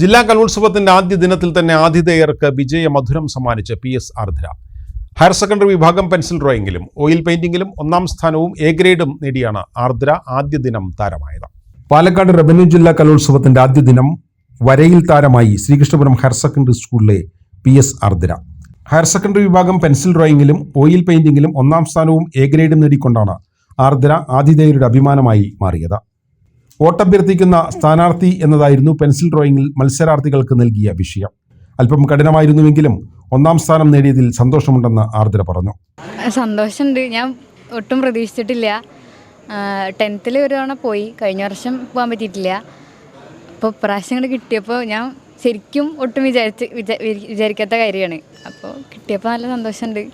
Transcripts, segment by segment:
ജില്ലാ കലോത്സവത്തിന്റെ ആദ്യ ദിനത്തിൽ തന്നെ ആതിഥേയർക്ക് വിജയ മധുരം സമ്മാനിച്ച് P S Ardra. Higher secondary വിഭാഗം പെൻസിൽ ഡ്രോയിങ്ങിലും ഓയിൽ പെയിന്റിങ്ങിലും ഒന്നാം സ്ഥാനവും എ ഗ്രേഡും നേടിയാണ് ആർദ്ര ആദ്യ ദിനം താരമായത്. പാലക്കാട് റവന്യൂ ജില്ലാ കലോത്സവത്തിന്റെ ആദ്യ ദിനം വരയിൽ താരമായി ശ്രീകൃഷ്ണപുരം ഹയർ സെക്കൻഡറി സ്കൂളിലെ P S Ardra. Higher secondary വിഭാഗം പെൻസിൽ ഡ്രോയിങ്ങിലും ഓയിൽ പെയിന്റിങ്ങിലും ഒന്നാം സ്ഥാനവും എ ഗ്രേഡും നേടിക്കൊണ്ടാണ് ആർദ്ര ആതിഥേയരുടെ അഭിമാനമായി മാറിയത്. വോട്ടഭ്യർത്ഥിക്കുന്ന സ്ഥാനാർത്ഥി എന്നതായിരുന്നു പെൻസിൽ ഡ്രോയിങ്ങിൽ മത്സരാർത്ഥികൾക്ക് നൽകിയ വിഷയം. അല്പം കഠിനമായിരുന്നുവെങ്കിലും ഒന്നാം സ്ഥാനം നേടിയതിൽ സന്തോഷമുണ്ടെന്ന് ആർദ്ര പറഞ്ഞു. സന്തോഷമുണ്ട്. ഞാൻ ഒട്ടും പ്രതീക്ഷിച്ചിട്ടില്ല. ടെൻത്തിൽ ഒരു തവണ പോയി. കഴിഞ്ഞ വർഷം പോകാൻ പറ്റിയിട്ടില്ല. അപ്പോൾ പ്രാവശ്യങ്ങൾ കൂടെ കിട്ടിയപ്പോൾ ഞാൻ ശരിക്കും ഒട്ടും വിചാരിച്ച് വിചാരിക്കാത്ത കാര്യമാണ്. അപ്പോൾ കിട്ടിയപ്പോൾ നല്ല സന്തോഷമുണ്ട്.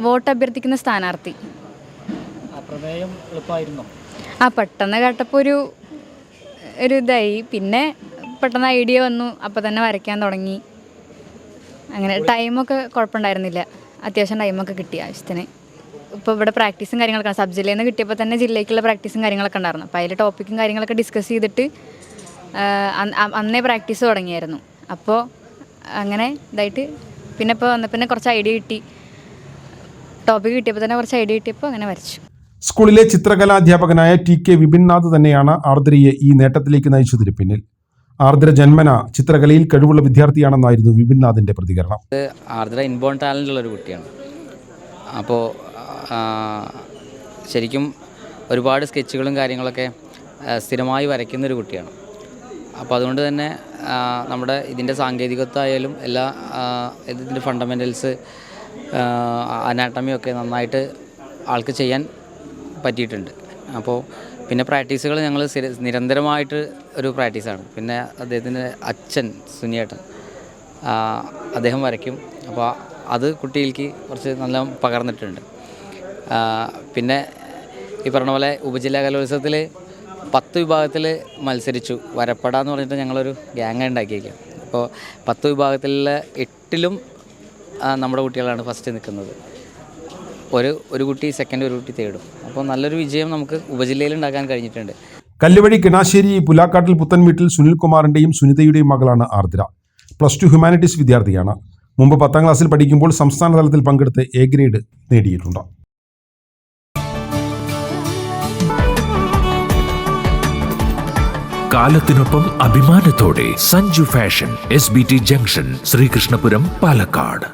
വോട്ട് അഭ്യർത്ഥിക്കുന്ന സ്ഥാനാർത്ഥി. പ്രമേയം ആ പെട്ടെന്ന് കേട്ടപ്പോൾ ഒരു ഒരു ഇതായി. പിന്നെ പെട്ടെന്ന് ഐഡിയ വന്നു. അപ്പോൾ തന്നെ വരയ്ക്കാൻ തുടങ്ങി. അങ്ങനെ ടൈമൊക്കെ കുഴപ്പമുണ്ടായിരുന്നില്ല. അത്യാവശ്യം ടൈമൊക്കെ കിട്ടി ആവശ്യത്തിന്. ഇപ്പോൾ ഇവിടെ പ്രാക്ടീസും കാര്യങ്ങളൊക്കെ സബ് ജില്ലയിൽ നിന്ന് കിട്ടിയപ്പോൾ തന്നെ ജില്ലയ്ക്കുള്ള പ്രാക്ടീസും കാര്യങ്ങളൊക്കെ ഉണ്ടായിരുന്നു. അപ്പോൾ അതിൽ ടോപ്പിക്കും കാര്യങ്ങളൊക്കെ ഡിസ്കസ് ചെയ്തിട്ട് അന്നേ പ്രാക്ടീസ് തുടങ്ങിയായിരുന്നു. അപ്പോൾ അങ്ങനെ ഇതായിട്ട് പിന്നെ ഇപ്പോൾ വന്ന പിന്നെ കുറച്ച് ഐഡിയ കിട്ടി. ടോപ്പിക്ക് കിട്ടിയപ്പോൾ തന്നെ കുറച്ച് ഐഡിയ കിട്ടിയപ്പോൾ അങ്ങനെ വരച്ചു. സ്കൂളിലെ ചിത്രകലാധ്യാപകനായ ടി കെ വിപിൻനാഥ് തന്നെയാണ് ആർദ്രയെ ഈ നേട്ടത്തിലേക്ക് നയിച്ചതിന് പിന്നിൽ. ആർദ്ര ജന്മന ചിത്രകലയിൽ കഴിവുള്ള വിദ്യാർത്ഥിയാണെന്നായിരുന്നു വിപിൻനാഥിന്റെ പ്രതികരണം. ആർദ്ര ഇൻബോൺ ടാലന്റ് ഉള്ള ഒരു കുട്ടിയാണ് അപ്പോൾ ശരിക്കും ഒരുപാട് സ്കെച്ചുകളും കാര്യങ്ങളൊക്കെ സ്ഥിരമായി വരയ്ക്കുന്ന ഒരു കുട്ടിയാണ്. അപ്പോൾ അതുകൊണ്ട് തന്നെ നമ്മുടെ ഇതിന്റെ സാങ്കേതികത്വമായാലും എല്ലാ ഇതിന്റെ ഫണ്ടമെന്റൽസ് അനാട്ടമിയൊക്കെ നന്നായിട്ട് ആൾക്ക് ചെയ്യാൻ പറ്റിയിട്ടുണ്ട്. അപ്പോൾ പിന്നെ പ്രാക്ടീസുകൾ ഞങ്ങൾ നിരന്തരമായിട്ട് ഒരു പ്രാക്ടീസാണ്. പിന്നെ അദ്ദേഹത്തിന്റെ അച്ഛൻ സുനിയേട്ടൻ അദ്ദേഹം വരയ്ക്കും. അപ്പോൾ അത് കുട്ടികൾക്ക് കുറച്ച് നല്ല പകർന്നിട്ടുണ്ട്. പിന്നെ ഈ പറഞ്ഞ പോലെ ഉപജില്ലാ കലോത്സവത്തിൽ പത്ത് വിഭാഗത്തിൽ മത്സരിച്ചു. വരപ്പട എന്ന് പറഞ്ഞിട്ട് ഞങ്ങളൊരു ഗ്യാങ് ഉണ്ടാക്കിയിരിക്കും അപ്പോൾ പത്ത് വിഭാഗത്തിലെ എട്ടിലും നമ്മുടെ കുട്ടികളാണ് ഫസ്റ്റ് നിൽക്കുന്നത്. ഒരു ഒരു കുട്ടി സെക്കൻഡ് ഒരു കുട്ടി തേടും അപ്പോൾ നല്ലൊരു വിജയം നമുക്ക് ഉപജില്ലയിൽ ഉണ്ടാക്കാൻ കഴിഞ്ഞിട്ടുണ്ട്. കല്ലുവഴി കിണാശ്ശേരി പുലാക്കാട്ടിൽ പുത്തൻ പുത്തൻവീട്ടിൽ സുനിൽകുമാറിന്റെയും സുനിതയുടെയും മകളാണ് ആർദ്ര. പ്ലസ് ടു ഹ്യൂമാനിറ്റീസ് വിദ്യാർത്ഥിയാണ്. മുമ്പ് പത്താം ക്ലാസ്സിൽ പഠിക്കുമ്പോൾ സംസ്ഥാന തലത്തിൽ പങ്കെടുത്ത് എ ഗ്രേഡ് നേടിയിട്ടുണ്ട്. കാലത്തിനൊപ്പം അഭിമാനത്തോടെ Sanju fashion S B T junction Sreekrishnapuram Palakkad.